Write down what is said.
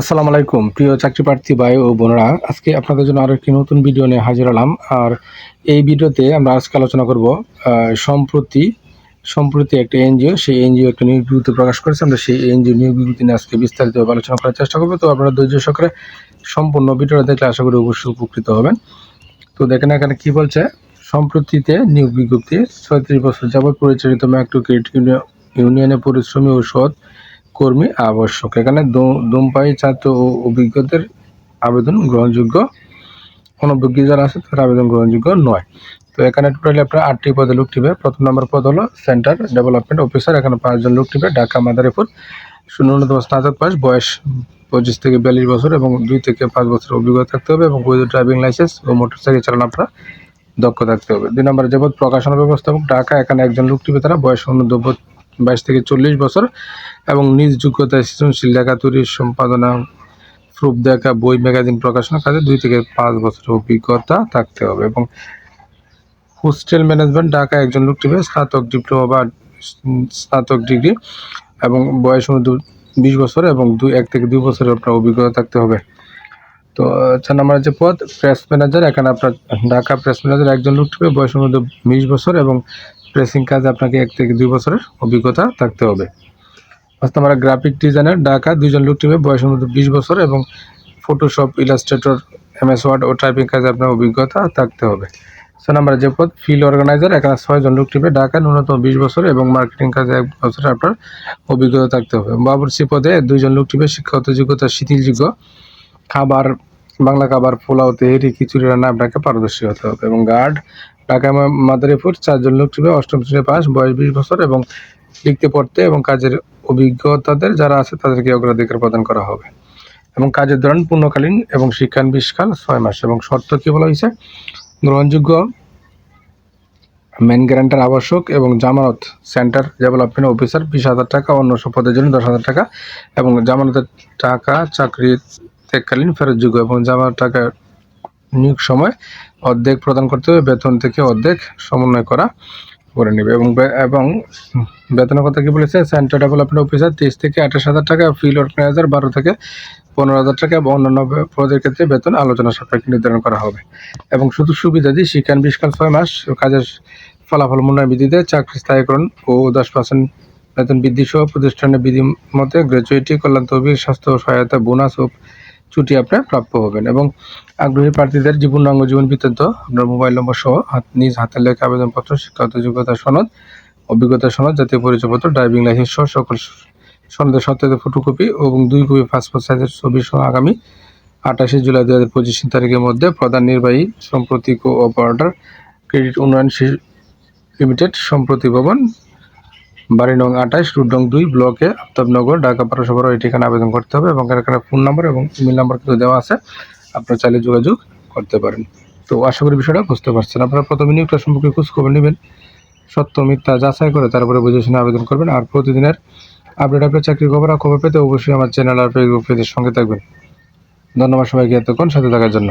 আসসালামু আলাইকুম, প্রিয় চাকরি প্রার্থী ভাই ও বোনরা। আজকে আপনাদের জন্য আরও একটি নতুন ভিডিও নিয়ে হাজির হলাম। আর এই ভিডিওতে আমরা আজকে আলোচনা করব সম্প্রতি সম্প্রতি একটা এনজিও, সেই এনজিও একটা নিয়োগ বিজ্ঞপ্তি প্রকাশ করেছে। আমরা সেই এনজিও নিয়োগ বিজ্ঞপ্তি নিয়ে আজকে বিস্তারিতভাবে আলোচনা করার চেষ্টা করব। তো আপনারা ধৈর্য সহকারে সম্পূর্ণ ভিডিওটা দেখলে আশা করি অবশ্যই উপকৃত হবেন। তো দেখেন এখানে কি বলছে, সম্প্রতিতে নিয়োগ বিজ্ঞপ্তি ছয়ত্রিশ বছর যাবৎ পরিচালিত ম্যাক্রো ক্রেডিট ইউনিয়ন পরিশ্রমী ও সৎ কর্মী আবশ্যক। এখানে দু- ধূমপায়ী ছাত্র ও অভিজ্ঞদের আবেদন গ্রহণযোগ্য। অনভিজ্ঞ যারা আছে তার আবেদন গ্রহণযোগ্য নয়। তো এখানে টোটালি আপনার আটটি পদে লোক টিপে। প্রথম নম্বর পদ হলো সেন্টার ডেভেলপমেন্ট অফিসার। এখানে পাঁচজন লোক টিপে। ঢাকা, মাদারীপুর। ন্যূনতম স্নাতক পাস। বয়স পঁচিশ থেকে বিয়াল্লিশ বছর এবং দুই থেকে পাঁচ বছর অভিজ্ঞতা থাকতে হবে এবং বৈধ ড্রাইভিং লাইসেন্স ও মোটরসাইকেল চালানো আপনার দক্ষ থাকতে হবে। দুই নম্বরে যাবত প্রকাশনা ব্যবস্থাপক ঢাকা। এখানে একজন লোক টিপে। তারা বয়স অনুদ্রব বাইশ থেকে চল্লিশ বছর এবং নিজ যোগ্যতা সৃজনশীল লেখা তৈরি সম্পাদনা, প্রুফ দেখা, বই, ম্যাগাজিন প্রকাশনা কাজে দুই থেকে পাঁচ বছরের অভিজ্ঞতা থাকতে হবে এবং হোস্টেল ম্যানেজমেন্ট ঢাকা একজন লোক টিপে স্নাতক ডিপ্লোমা বা স্নাতক ডিগ্রি এবং বয়স অনুযায়ী বিশ বছর এবং দুই, এক থেকে দুই বছরের আপনার অভিজ্ঞতা থাকতে হবে। তো, চার নম্বর যে পদ প্রেস ম্যানেজার এখানে আপনার ঢাকা প্রেস ম্যানেজার একজন লোক টিপে বয়স অনুযায়ী বিশ বছর এবং প্রেসিং কাজে আপনাকে এক থেকে দুই বছরের অভিজ্ঞতা থাকতে হবে। পাঁচ আমরা গ্রাফিক ডিজাইনার ঢাকা, দুইজন লোক টিমে বয়সের মধ্যে বিশ বছর এবং ফটোশপ ইলাস্ট্রেটর এমএস ওয়ার্ড ও টাইপিং কাজে আপনার অভিজ্ঞতা থাকতে হবে। ছয় নাম্বার যে পদ ফিল্ড অর্গানাইজার এখানে ছয়জন লোক টিমে ঢাকা ন্যূনতম বিশ বছর এবং মার্কেটিং কাজে এক বছর আপনার অভিজ্ঞতা থাকতে হবে। বাবুরসি পদে দুইজন লোক টিমে শিক্ষাগত যোগ্যতা, শিথিলযোগ্য, খাবার বাংলা খাবার, পোলাও, তেহেরি, খিচুড়ি রান্না আপনাকে পারদর্শী হতে হবে। এবং গার্ড, ঢাকা মাদারীপুর, চারজন লোক টিমে অষ্টম শ্রেণি পাস, বয়স বিশ বছর এবং লিখতে, পড়তে এবং কাজের অভিজ্ঞতাদের যারা আছে তাদেরকে অগ্রাধিকার প্রদান করা হবে। এবং কাজের ধরন পূর্ণকালীন এবং শিক্ষান বিশকাল ছয় মাস। এবং শর্ত কি বলা হয়েছে? গ্রহণযোগ্য মেন গ্যারান্টার আবশ্যক এবং জামানত সেন্টার ডেভেলপমেন্ট অফিসার বিশ হাজার টাকা, অন্য সব পদের জন্য দশ হাজার টাকা এবং জামানতের টাকা চাকরি ত্যাগকালীন ফেরতযোগ্য এবং জামানত টাকা নিয়োগ সময় অর্ধেক প্রদান করতে হবে, বেতন থেকে অর্ধেক সমন্বয় করা করে নেবে। এবং এবং বেতনের কথা কি বলেছে? সেন্টার ডেভেলপমেন্ট অফিসার তেইশ থেকে আঠাশ হাজার টাকা ফিল্ড অর্গানাইজার বারো থেকে পনেরো হাজার টাকা এবং অন্যান্য পদের ক্ষেত্রে বেতন আলোচনা সাপেক্ষে নির্ধারণ করা হবে। এবং শুধু সুবিধাদি শিক্ষান বিশকাল ছয় মাস কাজের ফলাফল মূল্যায়ন ভিত্তিতে চাকরি স্থায়ীকরণ ও দশ পার্সেন্ট বেতন বৃদ্ধি সহ প্রতিষ্ঠানের বিধি মতে গ্র্যাচুইটি, কল্যাণ, তহবিল, স্বাস্থ্য সহায়তা, বোনাস ও ছুটি আপনার প্রাপ্য হবেন। এবং আগ্রহী প্রার্থীদের জীবনাঙ্গ জীবন বৃত্তান্ত, আপনার মোবাইল নম্বর সহ হাত নিজ হাতের লেখা আবেদনপত্র, শিক্ষাগত যোগ্যতা সনদ, অভিজ্ঞতা সনদ, জাতীয় পরিচয়পত্র, ড্রাইভিং লাইসেন্স সহ সকল সনদের সত্যায়িত ফটোকপি এবং দুই কপি পাসপোর্ট সাইজের ছবি সহ আগামী আঠাশে জুলাই দু হাজার পঁচিশ তারিখের মধ্যে প্রধান নির্বাহী সম্প্রতি কো অপারেটর ক্রেডিট উন্নয়ন লিমিটেড সম্প্রতি ভবন বাড়ি নং আঠাশ রুট নং দুই, ব্লকে আফতাবনগর, ঢাকা পৌরসভার এই ঠিকানা আবেদন করতে হবে এবং এখানে ফোন নাম্বার এবং ইমেল নাম্বার কিন্তু দেওয়া আছে। আপনারা চাইলে যোগাযোগ করতে পারেন। তো আশা করি বিষয়টা বুঝতে পারছেন। আপনারা প্রথমে নিয়োগটা সম্পর্কে খোঁজ খবর নেবেন, সত্য মিথ্যা যাচাই করে তারপরে বুঝে শুনে আবেদন করবেন আর প্রতিদিনের আপডেট আপনার চাকরির খবর খবর পেতে অবশ্যই আমার চ্যানেল আর ফেসবুক পেজের সঙ্গে থাকবেন। ধন্যবাদ সবাইকে এতক্ষণ সাথে থাকার জন্য।